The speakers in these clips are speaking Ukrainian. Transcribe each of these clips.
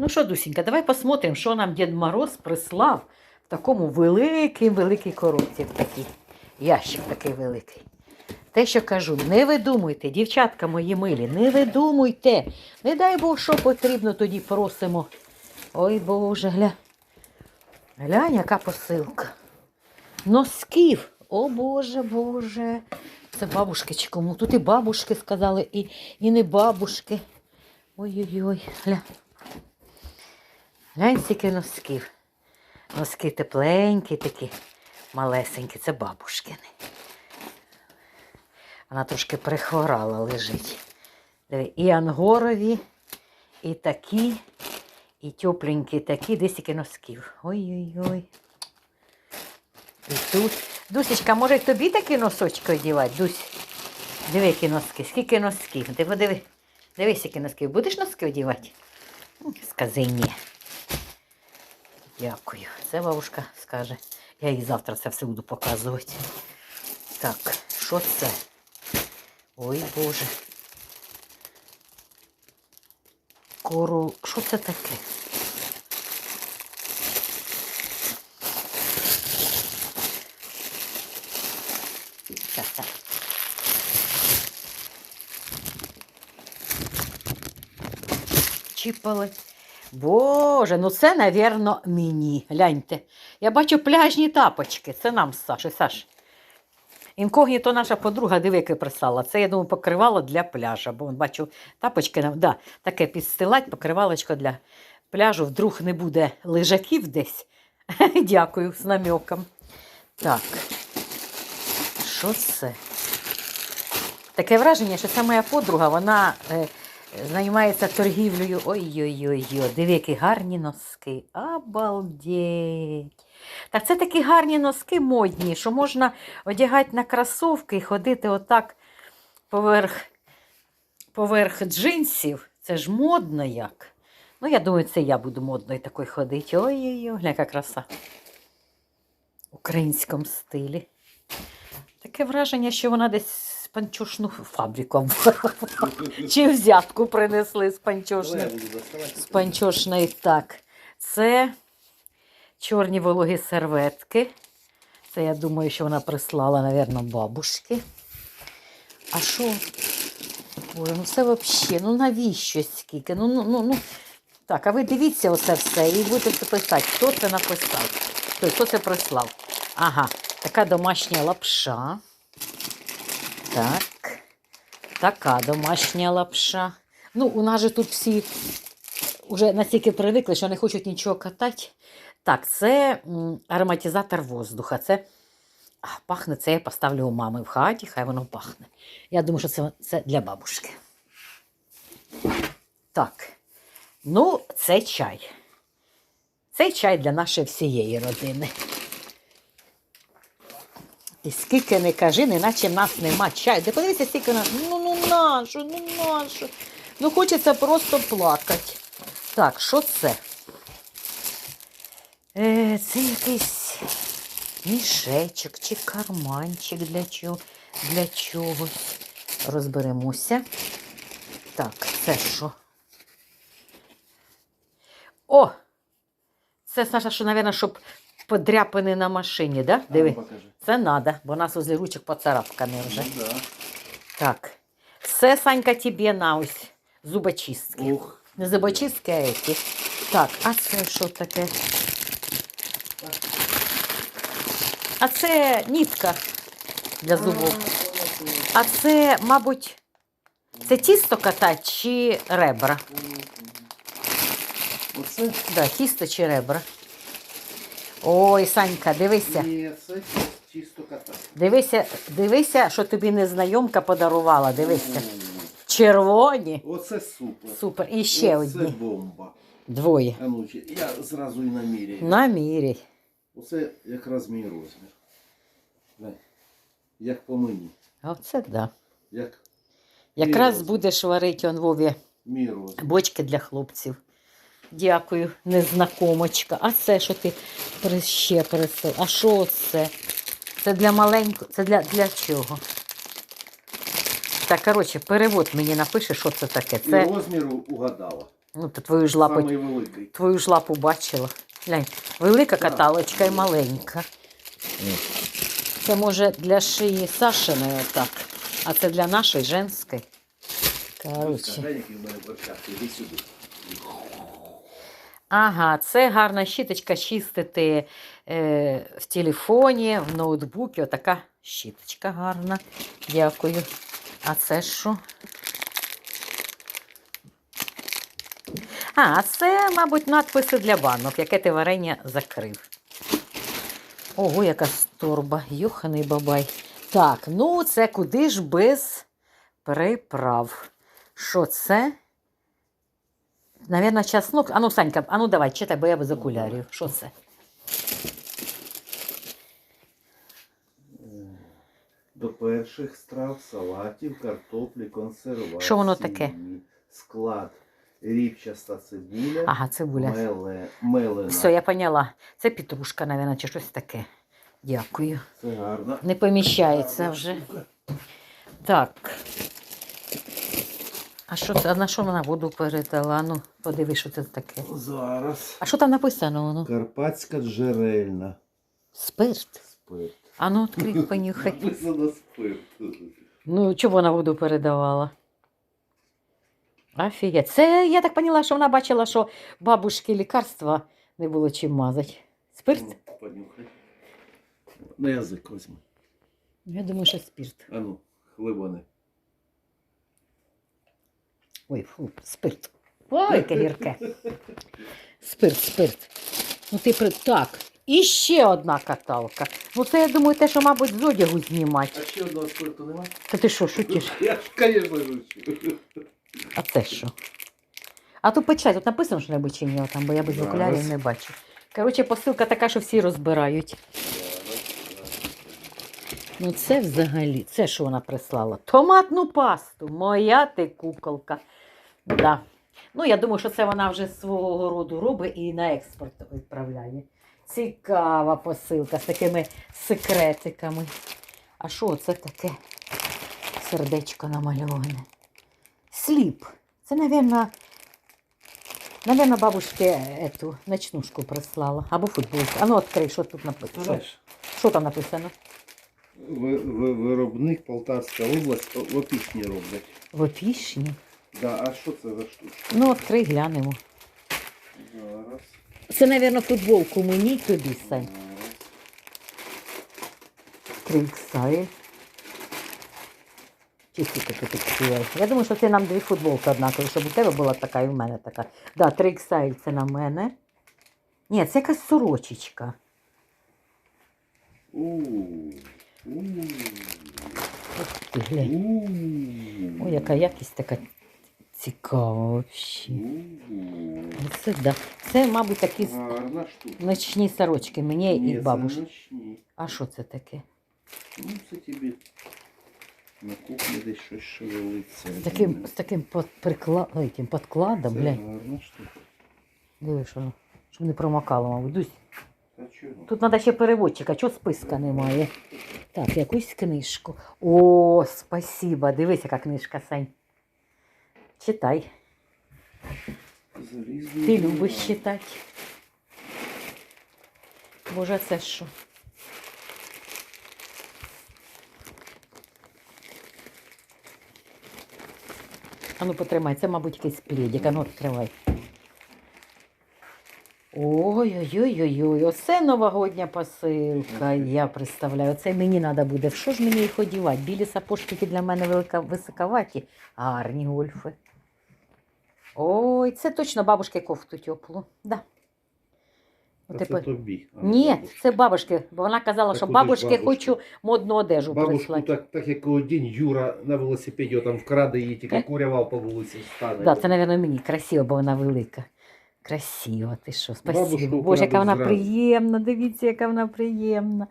Ну що, Дусінька, давай посмотрим, що нам Дід Мороз прислав в такому великій великій коробці. В такій. Ящик такий великий. Те, що кажу, не видумуйте, дівчатка мої милі, не видумуйте. Не дай Бог, що потрібно, тоді просимо. Ой Боже, гля. Глянь, яка посилка. Носків. О Боже, Боже. Це бабушки чи кому? Тут і бабушки сказали, і, і не бабушки. Ой-ой-ой, гля. Глянь, носків. Носки тепленькі такі, малесенькі, це бабушкини. Вона трошки прихворала, лежить. Диви, і ангорові, і такі, і тепленькі такі, скільки носків. Ой-ой-ой. І тут. Дусечка, може тобі такі носочки одівати? Дусь. Диви, які носки. Скільки носків. Ти подиви. Дивись, які носки. Будеш носки одівати? Скази ні. Дякую. Це бабушка скаже. Я їй завтра це все буду показувати. Так, що це? Ой, Боже. Кору. Що це таке? Так. Чіпали. Боже, ну це, навірно, мені. Гляньте. Я бачу пляжні тапочки. Це нам з Саші. Саш. Інкогніто наша подруга дивики прислала. Це, я думаю, покривало для пляжа. Бо бачу, тапочки нам, да, таке підстилать, покривалочко для пляжу. Вдруг не буде лежаків десь. Дякую з намеком. Так. Що це? Таке враження, що це моя подруга, вона е, займається торгівлею. Ой-ой-ой, диви, які гарні носки. Обалдеть. Так це такі гарні носки модні, що можна одягати на кросовки і ходити отак поверх, поверх джинсів. Це ж модно як. Ну, я думаю, це я буду модною такою ходити. Ой-ой-ой, яка краса. В українському стилі. Таке враження, що вона десь панчошну фабрику чи взятку принесли з панчошної. З панчошної. Так. Це чорні вологі серветки. Це я думаю, що вона прислала, напевно, бабушки. А що? Боже, ну це взагалі, ну навіщо скільки? Ну, ну, ну, ну. Так, а ви дивіться оце все і будете писати, хто це написав, хто це прислав. Ага, така домашня лапша. Так. Така домашня лапша. Ну, у нас же тут всі вже настільки привикли, що не хочуть нічого катати. Так, це ароматизатор воздуха. Це пахне це я поставлю у мами в хаті, хай воно пахне. Я думаю, що це, це для бабушки. Так. Ну, це чай. Це чай для нашої всієї родини. І скільки не кажи, неначе нас нема чаю. Ти подивися, скільки на. Ну, ну нащо, ну нащо. Ну хочеться просто плакати. Так, що це? Е, це якийсь мішечок чи карманчик для чого, для чогось. Розберемося. Так, це що? О! Це Саша, що, мабуть, щоб подряпини на машині, да? Диви. Це надо, бо у нас возле ручок поцарапкані вже. Ну, да. Так. Це, Санька, тебе на ось зубочистки. Ух. Не зубочистки, а эти. Так, а це що таке? А це нітка для зубов. А це, мабуть, це тісто катати чи ребра? Оце Да, тісто чи ребра. Ой, Санька, дивися. і це чисто кота. Дивися, дивися, що тобі незнайомка подарувала. Дивися. Червоні. Оце супер. Супер. І ще Оце одні. бомба. Двоє. А ну, чи- я зразу і наміряю. Наміряй. Оце якраз мій розмір. Як по мені. Оце да. Як Якраз розмір. будеш варити он Вові мій розмір. бочки для хлопців. Дякую, незнакомочка. А це що ти ще присив? А що це? Це для маленького. Це для, для чого? Так, коротше, перевод мені напише, що це таке. І Це розміру угадала. Ну, то твою ж лапу, твою ж лапу бачила. Глянь, велика каталочка і маленька. Це може для шиї Сашиної отак, а це для нашої женської. Коротше. Глянь, який в мене перчатки. Іди сюди. Ага, це гарна щіточка чистити е, в телефоні, в ноутбуці. Отака щіточка гарна. Дякую. А це що? А, це, мабуть, надписи для банок, яке ти варення закрив. Ого, яка торба. Йоханий бабай. Так, ну це куди ж без приправ. Що це? Навірно, часнок. Ану, Санька, ану давай, читай, бо я без окулярів. Що це? До перших страв, салатів, картоплі, консервації. Що воно таке? Склад. Ріпчаста цибуля. Ага, цибуля. Меле, мелена. Все, я поняла. Це петрушка, навірно, чи щось таке. Дякую. Це гарно. Не поміщається вже. Так. А що це? А на що вона воду передала? Ну, подиви, що це таке. Зараз. А що там написано воно? Карпатська джерельна. Спирт. Спирт. А ну, відкрий, понюхай. Написано спирт. Ну, чого вона воду передавала? Офігеть. Це я так поняла, що вона бачила, що бабушки лікарства не було чим мазати. Спирт? Ну, Понюхай. На язик возьми. Я думаю, що спирт. А ну, хлибани. Ой, фу, спирт. Ой, яке гірке. Спирт, спирт. Ну ти при... Так. І ще одна каталка. Ну це, я думаю, те, що, мабуть, з одягу знімати. А ще одного спирту нема? Та ти що, шутиш? Я ж, звісно, жучу. А це що? А тут печать, тут написано що небудь чи ні, там, бо я без Зараз. окулярів не бачу. Коротше, посилка така, що всі розбирають. Ну це взагалі, це що вона прислала? Томатну пасту. Моя ти куколка. Да. Ну, я думаю, що це вона вже свого роду робить і на експорт відправляє. Цікава посилка з такими секретиками. А що це таке? Сердечко намальоване. Сліп. Це, напевно, Наверно, бабушке эту ночнушку прислала. Або футболку. А ну відкрий, що тут написано. Що, що там написано? ви- ви- виробник Полтавська область о- в опішні роблять. В опішні. Да, а що це за штучка? Ну, відкрий, глянемо. Зараз. Це, напевно, футболку мені й тобі, Сань. Зараз. Триксай. Чи скільки ти підкриваєш? Я думаю, що це нам дві футболки однакові, щоб у тебе була така і в мене така. Да, 3XL це на мене. Ні, це якась сорочечка. Ти, глянь. Ой, яка якість така цікава взагалі. У. Це, да. це, мабуть, такі Гарна штука. ночні сорочки мені Ні, і це ночні. А що це таке? Ну, це тобі на кухні десь щось шевелиться. З таким, з таким под, прикла... ой, яким подкладом, Це глянь. гарна штука. Диви, що, щоб не промокало, мабуть. Дусь. Та чого? Тут треба ще переводчика, чого списка немає. Так, якусь книжку. О, спасіба. Дивись, яка книжка, Сань. Читай. Залізний Ти любиш читати. Боже, це що? А ну потримай, це, мабуть, якийсь плідік. А ну відкривай. Ой-ой-ой-ой-ой, оце новогодня посилка. Я представляю, це мені треба буде. Що ж мені їх одівати? Білі сапожки для мене велика, високоваті, гарні гольфи. Ой, це точно бабушки кофту теплу. Да. Та це тобі. а не Ні, бабушці. це бабушки, бо вона казала, Так що куди ж бабушки бабушки? хочу модну одежу Бабушку прислати. так, так як один Юра на велосипеді там вкраде її, тільки курявав по вулиці стане. Да, це, мабуть, мені красиво, бо вона велика. Красиво, ти що, спасибо. Бабушку Боже, яка вкрадуть вона зразу. приємна, дивіться, яка вона приємна.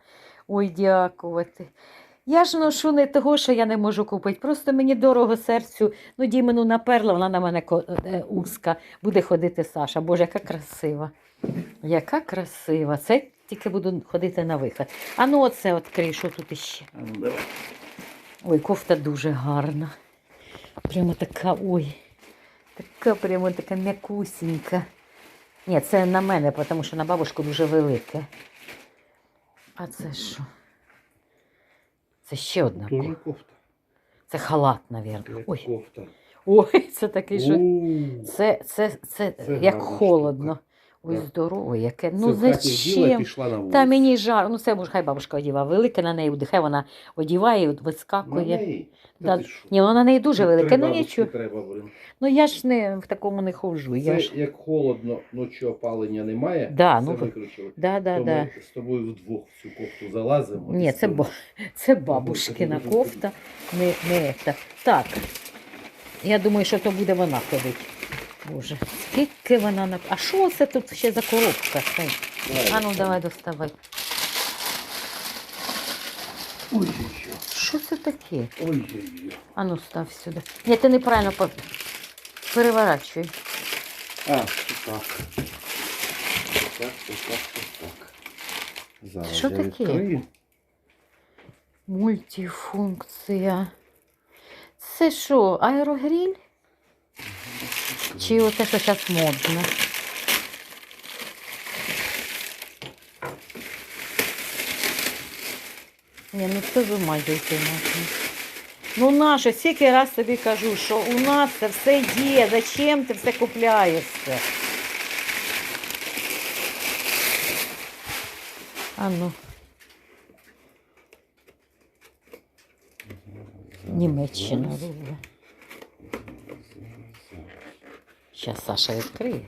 Ой, дякувати. Я ж ношу не того, що я не можу купити. Просто мені дорого серцю. Ну, Дімену наперла, вона на мене е, узка. Буде ходити Саша. Боже, яка красива. Яка красива. Це тільки буду ходити на вихід. А ну оце відкрий, що тут іще. Ну. Ой, кофта дуже гарна. Прямо така, ой. Така прямо така м'якусінька. Ні, це на мене, тому що на бабушку дуже велике. А це що? Це ще одна Тоже кофта. Це халат, мабуть. Ой, кофта. ой, це такий, що. Це, це, це, Це як холодно. Ой, Так. здорово, яке. Це Ну в хаті вділа, пішла на вулицю. Та мені жар, ну це може хай бабушка одіва. Велике на неї буде, хай вона одіває, от На вискакує. неї? Та Да. ти що? Ні, вона на неї дуже велике, ну нічого. треба, блин. Ну я ж не в такому не ходжу. Це Я ж... як холодно, ночі опалення немає, Да, це ну, виключили. Да, да, то да. ми з тобою вдвох в цю кофту залазимо. Ні, це, спимо. це бабушкина кофта, не, не ета. Так, я думаю, що то буде вона ходить. Боже, скільки вона на. А що це тут ще за коробка? А ну давай доставай. Ой-ой-ой. Що це таке? Ой-ой-ой. А ну став сюди. Ні, ти неправильно по... переворачуй. А, так. Так, так, так, так, так. Зараз Що я таке? відкрию. Мультифункція. Це що, аерогріль? Чи оте, що зараз модно? Ні, ну це вимазуйте можна. Ну наше, скільки раз тобі кажу, що у нас це все є. Зачем ти все купляєшся? А ну. Німеччина робить. Зараз Саша відкриє.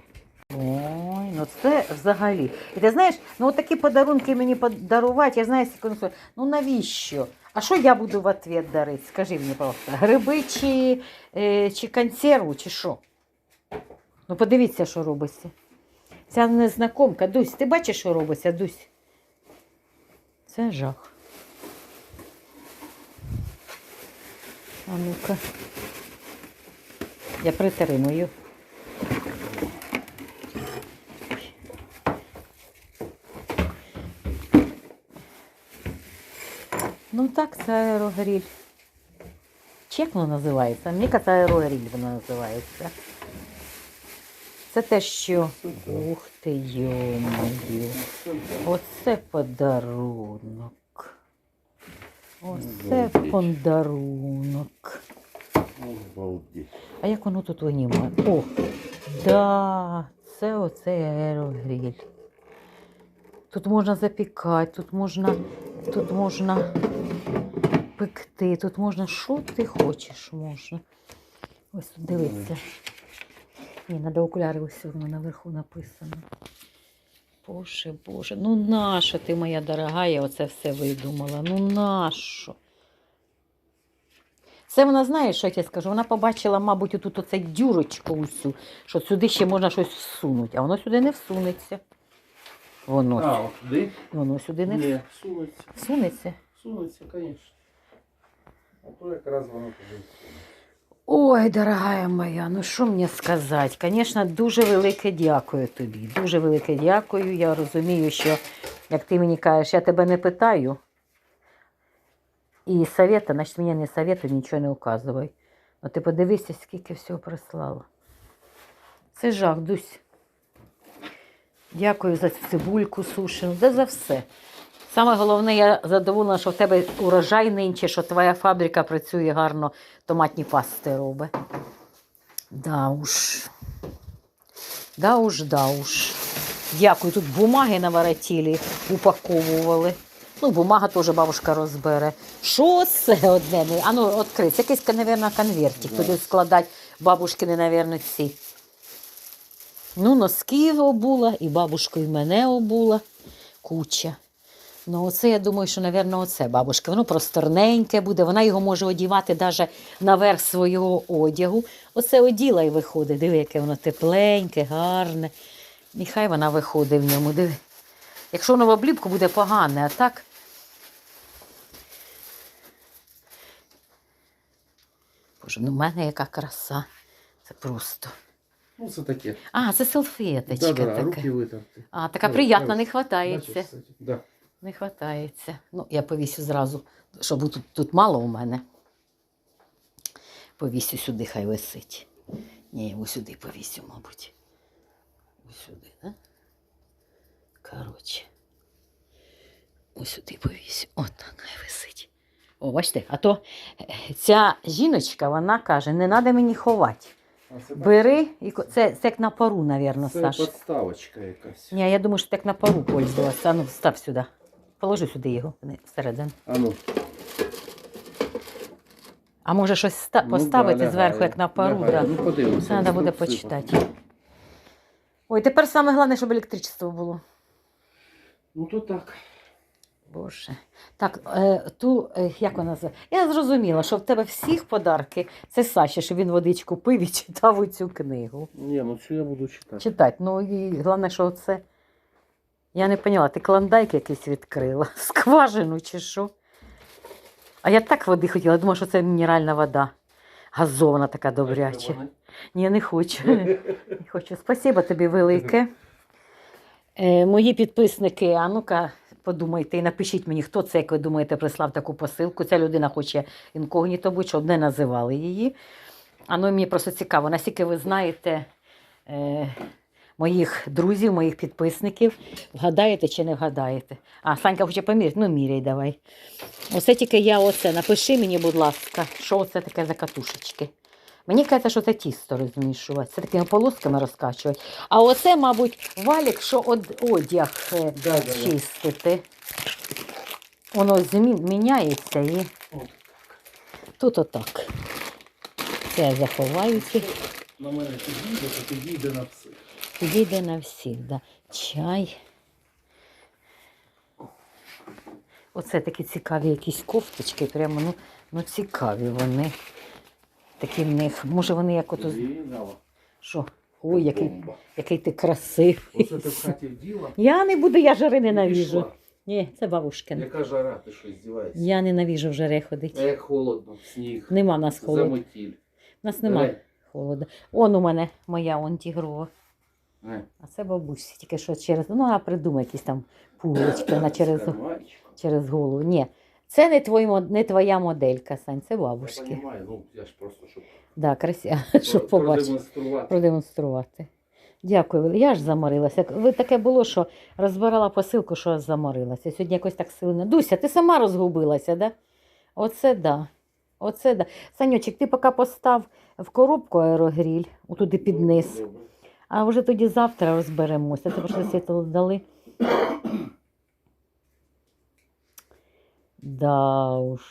Ой, ну це взагалі. І ти знаєш, ну от такі подарунки мені подарувати, я знаю, стоять. ну навіщо? А що я буду в ответ дарити? Скажи мені, пожалуйста, гриби чи, е, чи консерву, чи що? Ну подивіться, що робиться. Ця незнакомка, Дусь, ти бачиш, що робиться, Дусь? Це жах. А ну-ка. Я притримую. Ну так, це аерогріль. Чи як воно називається? Мені кажется, аерогріль воно називається. Це те, що. Ух ти, йо-моє. Оце подарунок. Оце подарунок. А як воно тут винімає? О, да, це оцей аерогріль. Тут можна запікати, тут можна, тут можна пекти, тут можна що ти хочеш можна. Ось тут дивиться. Ні, треба окуляри ось воно наверху написано. Боже, Боже, ну нащо ти, моя дорога, я оце все видумала? Ну нащо? Це вона знає, що я тебе скажу. Вона побачила, мабуть, отут оце дюрочку усю, що сюди ще можна щось всунути, а воно сюди не всунеться. Воно, А, туди? воно сюди не Ні, сунеться. всунеться. Сунеться, звісно. А то якраз воно туди. Ой, дорогая моя, ну що мені сказати? Звісно, дуже велике дякую тобі. Дуже велике дякую. Я розумію, що як ти мені кажеш, я тебе не питаю. І совета, значить мені не советуй, нічого не указуй. Ну ти подивися, скільки всього прислала. Це жах, Дусь. Дякую за цибульку сушену, да за все. Саме головне, я задоволена, що в тебе урожай нинче, що твоя фабрика працює гарно, томатні пасти робить. Да уж. Да уж, да уж. Дякую. Тут бумаги на воротілі упаковували. Ну, бумага теж бабушка розбере. Що це одне? А ну, відкрий. Це якийсь, мабуть, конвертик. Туди складати бабушкини, мабуть, ці. Ну, носки обула, і бабушку, і мене обула. Куча. Ну, оце я думаю, що, мабуть, оце бабушка. Воно просторненьке буде, вона його може одівати навіть наверх свого одягу. Оце оділа і виходить. Диви, яке воно тепленьке, гарне. І хай вона виходить в ньому. Диви. Якщо воно в обліпку буде погане, а так. Боже, ну в мене яка краса. Це просто. Ну, це таке. А, це салфеточка Да-да, така. руки витерти. А, така приятна, не Бачиш, кстати? Да. Не хватається. Ну, я повісю зразу, щоб тут, тут мало у мене. Повісю сюди, хай висить. Ні, ось сюди повісю, мабуть. Ось сюди, да? Коротше. Ось сюди повісю. От так хай висить. О, бачите, а то е, ця жіночка, вона каже, не треба мені ховати. Це, Бери, і це, це як на пару, мабуть, це Саш. подставочка якась. Ні, я думаю, що так на пару пользуватися. А ну, став сюди. Положи сюди його всередину. А ну, А може щось ста- ну, поставити да, зверху, як на пару. Да. Ну, подивимося. Треба буде почитати. Ой, тепер саме головне, щоб електричество було. Ну, то так. Боже. Так, е, ту, е, як вона називає? Я зрозуміла, що в тебе всіх подарки це Саші, що він водичку пив і читав у цю книгу. Ні, ну цю я буду читати. Читати. Ну і головне, що це. Я не поняла, ти клондайк якийсь відкрила, скважину чи що. А я так води хотіла, думала, що це мінеральна вода. Газована така добряча. Ні, не хочу. Не хочу. Спасибо тобі велике. Е, мої підписники, а ну-ка, подумайте і напишіть мені, хто це, як ви думаєте, прислав таку посилку. Ця людина хоче інкогніто бути, щоб не називали її. А ну мені просто цікаво, наскільки ви знаєте е, моїх друзів, моїх підписників, вгадаєте чи не вгадаєте. А, Санька хоче поміряти, ну міряй давай. Оце тільки я оце. Напиши мені, будь ласка, що це таке за катушечки. Мені кажеться, що це тісто розмішувати. Це такими полосками розкачувати. А оце, мабуть, валік, що од, одяг е, Да, чистити. Воно змін, міняється і тут отак. Це я заховаю. На мене підійде, то підійде на все. Підійде на всіх. Да. Чай. Оце такі цікаві якісь кофточки, прямо ну, ну цікаві вони. Такі в них. Може вони як ото. Що? Ой, який, який ти красивий. Оце ти в хаті вділа. Я не буду, я жари ненавіжу. Ні, це бабушкин. Яка жара, ти що здіваєшся? Я ненавіжу в жари А ходити. як холодно, сніг, Нема в нас холоду. замотіль. У нас нема холоду. Он у мене моя он тігрова. Е, А це бабусь, тільки що через. Ну, вона придумає якісь там пуговички вона через, через голову. Ні, це не, мо- не твоя моделька, Сань, це Я бабушки. розумію, ну я ж просто, щоб Да, красиво, щоб побачити, продемонструвати. продемонструвати. Дякую, я ж заморилася. Ви таке було, що розбирала посилку, що аж заморилася. Сьогодні якось так сильно. Дуся, ти сама розгубилася, да? Оце да. Оце да. Санючик, ти поки постав в коробку аерогріль, отуди під низ. Добре. А вже тоді завтра розберемося. Це вже світло дали. Да уж.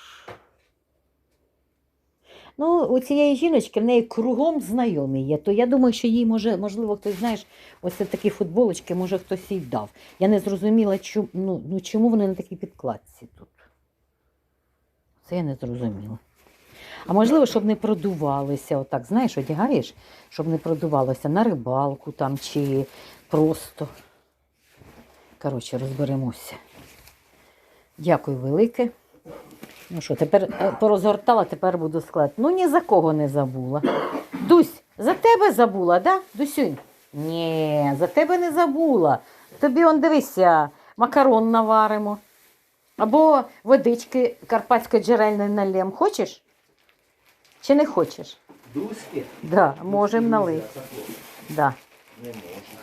Ну, у цієї жіночки в неї кругом знайомі є, то я думаю, що їй може, можливо, хтось, знаєш, ось такі футболочки, може хтось їй дав. Я не зрозуміла, чому, ну, ну, чому вони на такій підкладці тут. Це я не зрозуміла. А можливо, щоб не продувалися, отак, знаєш, одягаєш, щоб не продувалося на рибалку там чи просто. Коротше, розберемося. Дякую велике. Ну що, тепер е, порозгортала, тепер буду складати. Ну ні за кого не забула. Дусь, за тебе забула, да? Дусюнь? Ні, за тебе не забула. Тобі он дивися, макарон наваримо. Або водички карпатської джерельної налєм. Хочеш? Чи не хочеш? Дуськи? Да, можемо налити. Да. Не можна.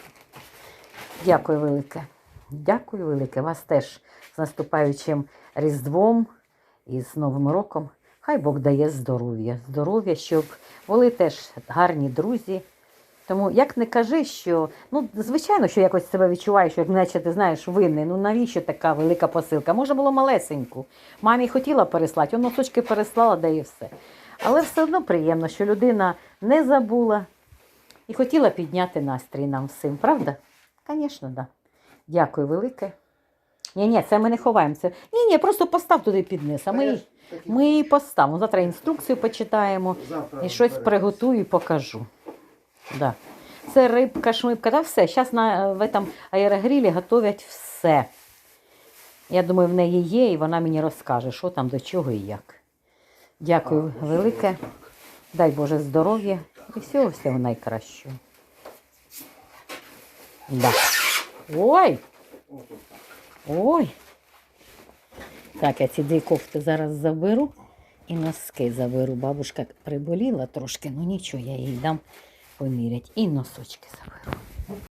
Дякую велике. Дякую велике. Вас теж з наступаючим Різдвом і з Новим роком. Хай Бог дає здоров'я. Здоров'я, щоб були теж гарні друзі. Тому як не кажи, що ну звичайно, що якось себе відчуваєш, як наче ти знаєш винний. Ну навіщо така велика посилка? Може було малесеньку. Мамі хотіла переслати, воно носочки переслала, да і все. Але все одно приємно, що людина не забула і хотіла підняти настрій нам всім, правда? Звісно, да. Дякую велике. Ні, ні, це ми не ховаємо. Це... Ні, ні, просто постав туди під. А ми, ми її поставимо. Завтра інструкцію почитаємо завтра і щось приготую і покажу. Да. Це рибка, шмипка, та все. Зараз на в этом аерогрілі готовять все. Я думаю, в неї є, і вона мені розкаже, що там, до чого і як. Дякую велике. Дай Боже здоров'я і всього всього найкращого. Да. Ой! Ой. Так, я ці дві кофти зараз заберу і носки заберу. Бабушка приболіла трошки, ну нічого, я їй дам помірять. І носочки заберу.